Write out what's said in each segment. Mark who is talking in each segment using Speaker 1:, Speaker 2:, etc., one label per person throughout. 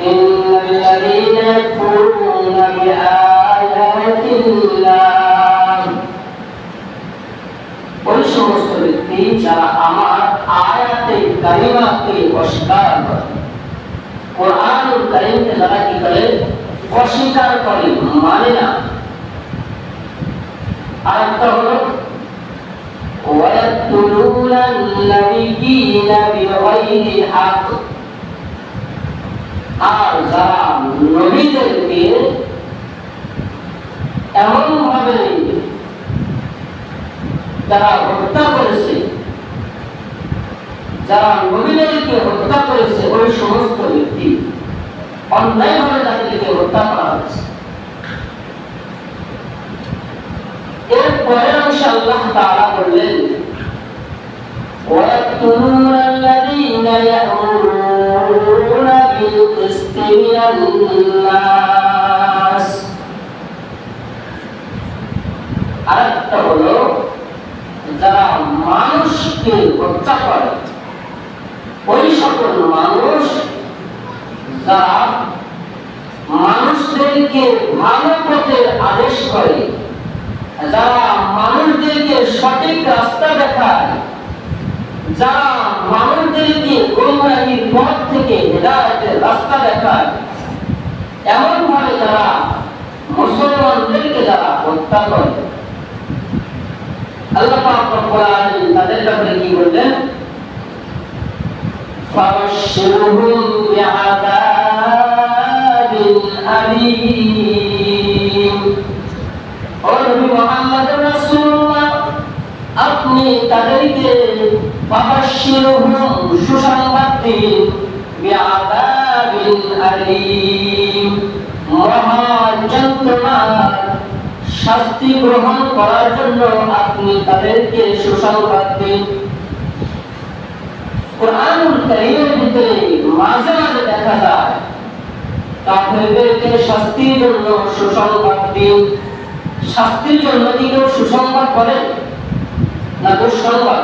Speaker 1: إن الذين يكفرون بآيات الله ওই সমস্ত ব্যক্তি যারা আমার আয়াতে কারিমাকে অস্বীকার করে কোরআন কারিমকে যারা কি করে অস্বীকার করে মানে না আরেকটা হলো ويقتلون النبيين بغير حق আর যারা নবীদেরকে এমন ভাবে যারা হত্যা করেছে যারা নবীদেরকে হত্যা করেছে ওই সমস্ত ব্যক্তি অন্যায়ভাবে তাদেরকে হত্যা করা হচ্ছে এর পরের অংশে আল্লাহ তাআলা বললেন ويقتلون الذين يأمرون بالقسط من الناس আরেকটা হলো যারা মানুষকে হত্যা করে ওই সকল মানুষ যারা মানুষদেরকে ভালো পথের আদেশ করে যারা মানুষদেরকে সঠিক রাস্তা দেখায় যারা মানুষদেরকে পথ থেকে হেদায়তের রাস্তা দেখায় এমন ভাবে যারা মুসলমানদেরকে যারা হত্যা করে। আল্লাহ তাদের ব্যাপারে কি বললেন? আপনি তাদেরকে শাস্তি গ্রহণ করার জন্য আপনি তাদেরকে সুসংবাদ দিন। মাঝে মাঝে দেখা যায়, কাফেরদেরকে শাস্তির জন্য সুসংবাদ দিন। শাস্তির জন্য কি কেউ সুসংবাদ করে না দুঃসংবাদ?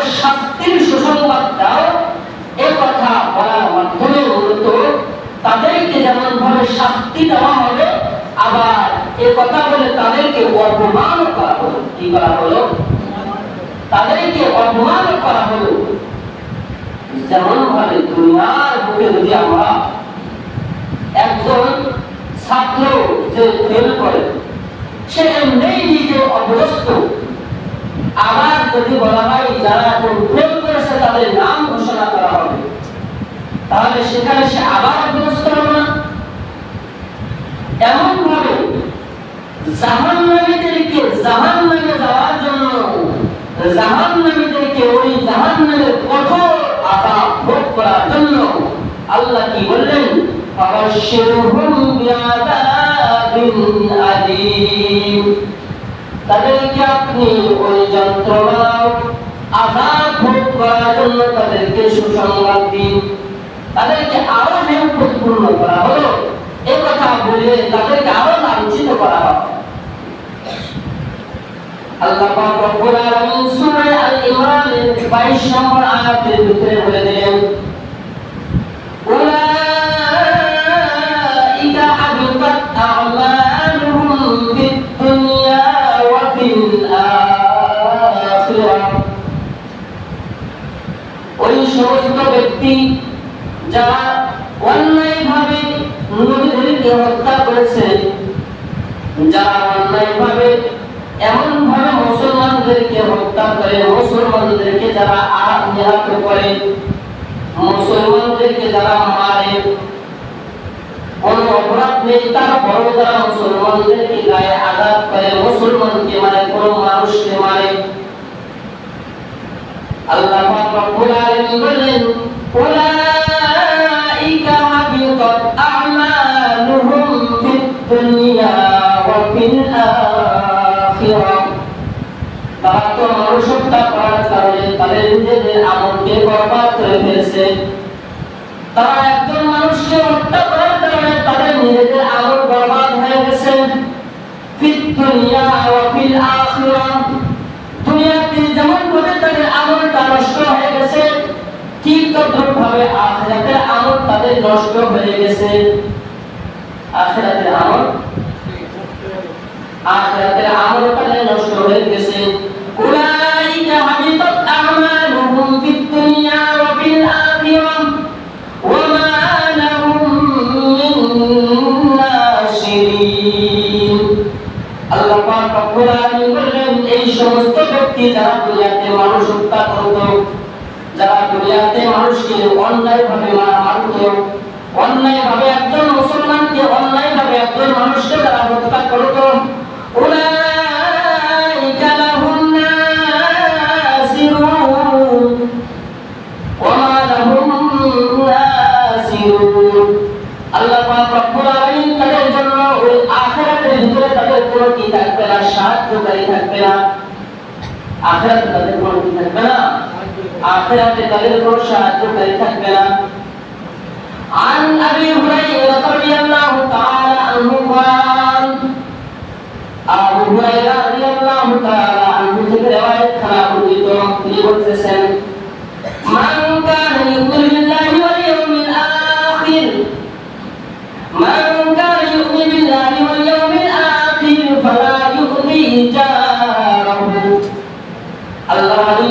Speaker 1: শাস্তির সুসংবাদ দাও। এ কথা বলার মাধ্যমে মূলত তাদেরকে যেমন ভাবে শাস্তি দেওয়া হবে, আবার এ কথা বলে তাদেরকে অপমান করা হলো। কি করা হলো? তাদেরকে অপমান করা হলো। যেমন ভাবে দুনিয়ার বুকে যদি আমরা একজন ছাত্র যে ফেল করে, সে এমনিই নিজে অভ্যস্ত আবার যদি বলা হয় যারা ফেল করেছে, তাদের নাম ঘোষণা করা হবে। তাহলে সেখানে সে আবার অভ্যস্ত হবে না। এমন ভাবে জাহান নামীদেরকে জাহান নামে যাওয়ার জন্য জাহান নামীদেরকে ওই জাহান নামের কঠোর আঘাত ভোগ করার জন্য আল্লাহ কি বললেন? ফাবাশশিরহুম বিআযাবিন তাদেরকে আপনি ওই যন্ত্রণা আঘাত ভোগ করার জন্য তাদেরকে সুসংবাদ দিন। তাদেরকে আরও হেয়পূর্ণ করা হলো। এ কথা বলে তাদেরকে আরও লাঞ্ছিত করা হবে আল্লাহ রব্বুল আলামিন সূরা আল ইমরানের 22 নম্বর আয়াতের ভিতরে বলে দিলেন আখিরাহ ওই সমস্ত ব্যক্তি যারা অন্যায়ভাবে নবীদেরকে হত্যা করেছে, যারা অন্যায়ভাবে এমন ভাবে মুসলমানদেরকে হত্যা করে, মুসলমানদেরকে যারা আঘাত নিহত করে, মুসলমানদেরকে যারা মারে, কোন অপরাধ নেই, তারপরও যারা মুসলমানদেরকে গায়ে আঘাত করে, মুসলমানকে মারে, কোন মানুষকে মারে আল্লাহ পাক বরবাদ করে তারা একজন মানুষকে হত্যা তাদের নিজেদের আমল বরবাদ হয়ে গেছে। ফিদ দুনিয়া ওয়া ফিল যেমন করে তাদের নষ্ট হয়ে গেছে, ঠিক তদ্রুপ ভাবে আখিরাতের আমল তাদের নষ্ট হয়ে গেছে। আখিরাতের আমল? আখিরাতের আমল তাদের নষ্ট হয়ে গেছে। অন্যায়ভাবে মারা মারত। অন্যায়ভাবে একজন মুসলমানকে অন্যায়ভাবে একজন মানুষকে যারা হত্যা করত। আল্লাহ রব্বুল আলামিন তাদের ভিতরে তাদের কোনো কি থাকবে না? সাহায্যকারী থাকবে না। আখিরাতে তাদের কোনো কি থাকবে না? আখিরাতে তাদের কোনো সাহায্যকারী থাকবে না عن ابي هريره رضي الله تعالى عنه قال আবু হুরায়রা রাদিয়াল্লাহু তাআলা আনহু থেকে রওয়ায়াত খানা বর্ণিত তিনি বলতেছেন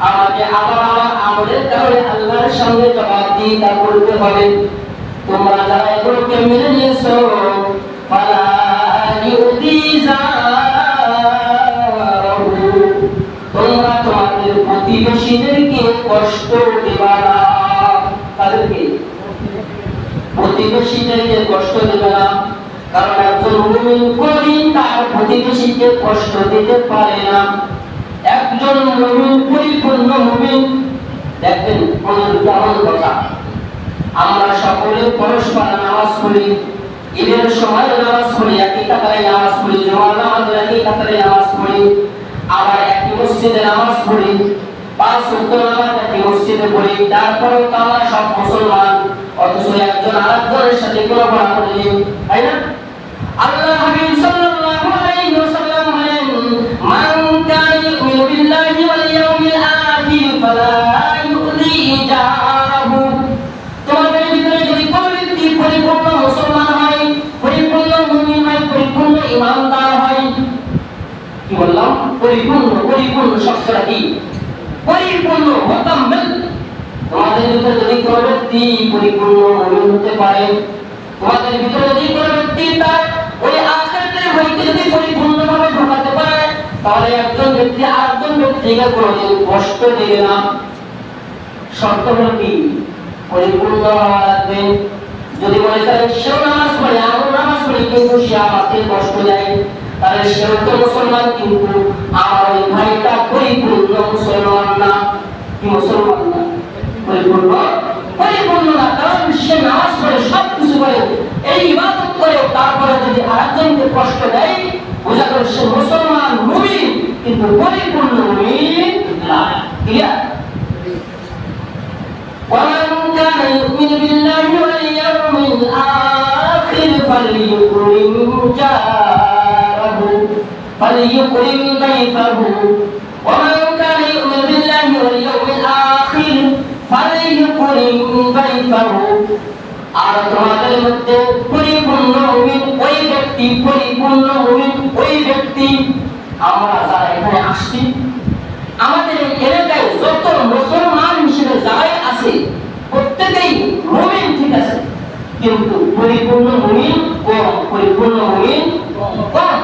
Speaker 1: আমাকে আবার আমার আমলের কারণে আল্লাহর সঙ্গে জবাবদিহিতা করতে হবে। তোমরা যারা এগুলোকে মেনে নিয়েছো। তোমরা তোমাদের প্রতিবেশীদেরকে কষ্ট দিবা না। তাদেরকে? প্রতিবেশীদেরকে কষ্ট দেবে না। কারণ একজন তার প্রতিবেশীকে কষ্ট দিতে পারে না। দেখবেন কেমন কথা। আমরা সকলে পরস্পর নামাজ পড়ি, ঈদের সময় নামাজ পড়ি, একই কাতারে নামাজ পড়ি একই কাতারে নামাজ পড়ি, আবার একই মসজিদে নামাজ পড়ি, পাঁচ ওয়াক্ত নামাজ একই মসজিদে পড়ি তারপরেও তো আমরা সব মুসলমান, অথচ একজন আরেকজনের সাথে কোনো পড়াপড়ি নেই, তাই না? আল্লাহ হাবিব কি বললাম পরিপূর্ণ পরিপূর্ণ শব্দটা কি? পরিপূর্ণ মোকাম্মেল তোমাদের ভিতরে যদি কোনো ব্যক্তি পরিপূর্ণ মুমিন হতে পারে, তোমাদের ভিতরে যদি কোনো ব্যক্তি তার ওই আখিরাতের ভয়কে যদি পরিপূর্ণভাবে ঢোকাতে পারে, তাহলে একজন ব্যক্তি আরেকজন ব্যক্তিকে কোনোদিন কষ্ট দেবে না। শর্ত হলো কি? পরিপূর্ণ হওয়া লাগবে। যদি মনে করেন সেও নামাজ পড়ে আমিও নামাজ পড়ি, কিন্তু সে আমাকে কষ্ট দেয়। তাহলে সেও তো মুসলমান কিন্তু আমার ওই ভাইটা পরিপূর্ণ মুসলমান না কি মুসলমান না পরিপূর্ণ পরিপূর্ণ না কারণ সে নামাজ পড়ে সব কিছু করে এই ইবাদত করে তারপরে যদি আরেকজনকে কষ্ট দেয় বোঝা গেল সে মুসলমান মুমিন কিন্তু পরিপূর্ণ মুমিন না ক্লিয়ার ومن كان يؤمن بالله واليوم الآخر فليكرم جاره فليكرم ضيفه ومن كان يؤمن بالله واليوم الآخر فليكرم ضيفه আর তোমাদের মধ্যে পরিপূর্ণ মুমিন ওই ব্যক্তি পরিপূর্ণ মুমিন ওই ব্যক্তি আমরা যারা এখানে আসছি আমাদের এলাকায় যত মুসলমান হিসেবে যারাই আছে প্রত্যেকেই মুমিন ঠিক আছে কিন্তু পরিপূর্ণ মুমিন কম পরিপূর্ণ মুমিন কম